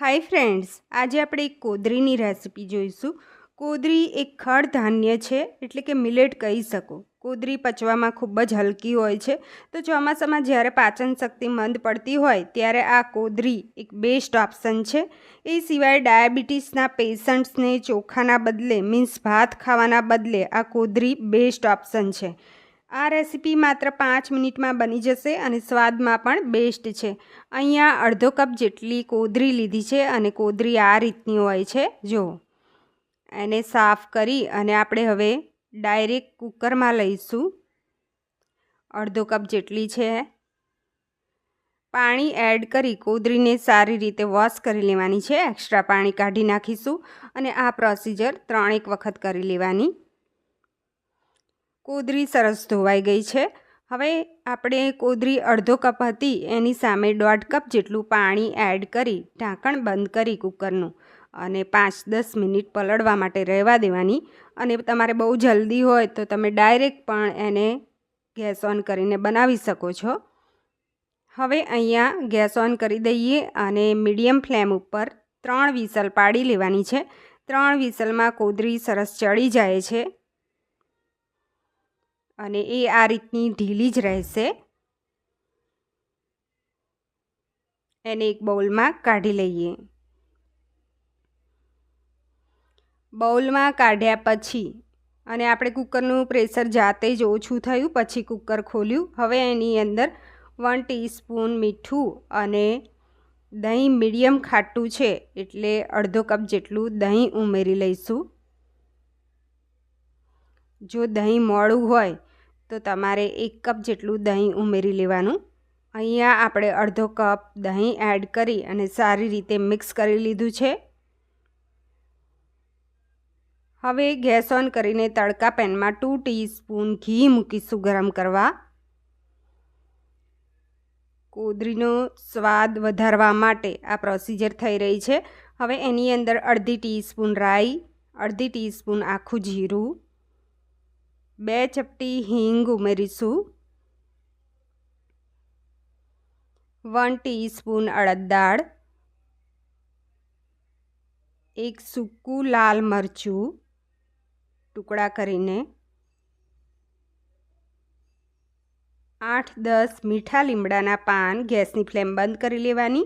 Hi friends, આજે આપણે એક કોદરીની રેસિપી જોઈશું. કોદરી એક ખડ ધાન્ય છે, એટલે કે મિલેટ કહી શકો. કોદરી પચવામાં ખૂબ જ હલકી હોય છે. તો ચોમાસામાં જ્યારે પાચન શક્તિ મંદ પડતી હોય, ત્યારે આ કોદરી એક બેસ્ટ ઓપ્શન છે. એ સિવાય ડાયાબિટીસના પેશન્ટ્સને ચોખાના બદલે, મીન્સ ભાત ખાવાના બદલે આ કોદરી બેસ્ટ ઓપ્શન છે. આ રેસીપી માત્ર પાંચ મિનિટમાં બની જશે અને સ્વાદમાં પણ બેસ્ટ છે. અહીંયા અડધો કપ જેટલી કોદરી લીધી છે અને કોદરી આ રીતની હોય છે. જો, એને સાફ કરી અને આપણે હવે ડાયરેક્ટ કુકરમાં લઈશું. અડધો કપ જેટલી છે. પાણી એડ કરી કોદરીને સારી રીતે વોશ કરી લેવાની છે. એક્સ્ટ્રા પાણી કાઢી નાખીશું અને આ પ્રોસીજર ત્રણેક વખત કરી લેવાની. કોદરી સરસ ધોવાઈ ગઈ છે. હવે આપણે કોદરી અડધો કપ હતી, એની સામે દોઢ કપ જેટલું પાણી એડ કરી ઢાંકણ બંધ કરી કુકરનું અને પાંચ દસ મિનિટ પલળવા માટે રહેવા દેવાની. અને તમારે બહુ જલ્દી હોય તો તમે ડાયરેક્ટ પણ એને ગેસ ઓન કરીને બનાવી શકો છો. હવે અહીંયા ગેસ ઓન કરી દઈએ અને મીડિયમ ફ્લેમ ઉપર ત્રણ વિસલ પાડી લેવાની છે. ત્રણ વિસલમાં કોદરી સરસ ચડી જાય છે. અને એ આ રીતની ઢીલી જ રહેશે. એને એક બાઉલમાં કાઢી લઈએ. બાઉલમાં કાઢ્યા પછી, અને આપણે કુકરનું પ્રેશર જાતે જ ઓછું થયું, પછી કુકર ખોલ્યું. હવે એની અંદર વન ટીસ્પૂન મીઠું અને દહીં મીડિયમ ખાટું છે, એટલે અડધો કપ જેટલું દહીં ઉમેરી લઈશું. જો દહીં મોડું હોય, તો તમારે એક કપ જેટલું દહીં ઉમેરી લેવાનું. અહીંયા આપણે અડધો કપ દહીં એડ કરી અને સારી રીતે મિક્સ કરી લીધું છે. હવે ગેસ ઓન કરીને તડકા પેનમાં ટુ ટીસ્પૂન ઘી મૂકીશું ગરમ કરવા. કોદરીનો સ્વાદ વધારવા માટે આ પ્રોસીજર થઈ રહી છે. હવે એની અંદર અડધી ટીસ્પૂન રાઈ, અડધી ટીસ્પૂન આખું જીરું બે ચપટી હિંગ ઉમેરીશું. વન ટીસ્પૂન અડદ દાળ. એક સૂકું લાલ મરચું ટુકડા કરીને. આઠ દસ મીઠા લીમડાના પાન ગેસની ફ્લેમ બંધ કરી લેવાની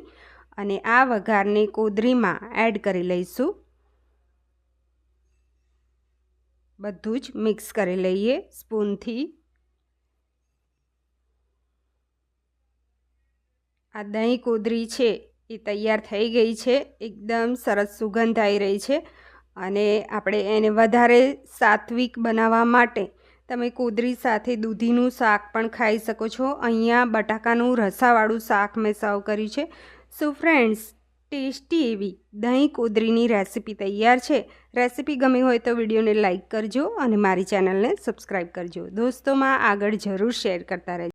અને આ વઘારને કોદરીમાં એડ કરી લઈશું. બધું જ મિક્સ કરી લઈએ સ્પૂનથી. આ દહીં કોદરી છે, એ તૈયાર થઈ ગઈ છે, એકદમ સરસ સુગંધ આવી રહી છે. અને આપણે એને વધારે સાત્વિક બનાવવા માટે તમે કોદરી સાથે દૂધીનું શાક પણ ખાઈ શકો છો. અહીંયા બટાકાનું રસાવાળું શાક મેં સર્વ કર્યું છે. સો ફ્રેન્ડ્સ ટેસ્ટી એવી દહીં કોદરીની રેસીપી તૈયાર છે. રેસીપી ગમી હોય તો વિડીયોને લાઇક કરજો અને મારી ચેનલને સબસ્ક્રાઈબ કરજો. દોસ્તોમાં આગળ જરૂર શેર કરતા રહેજો.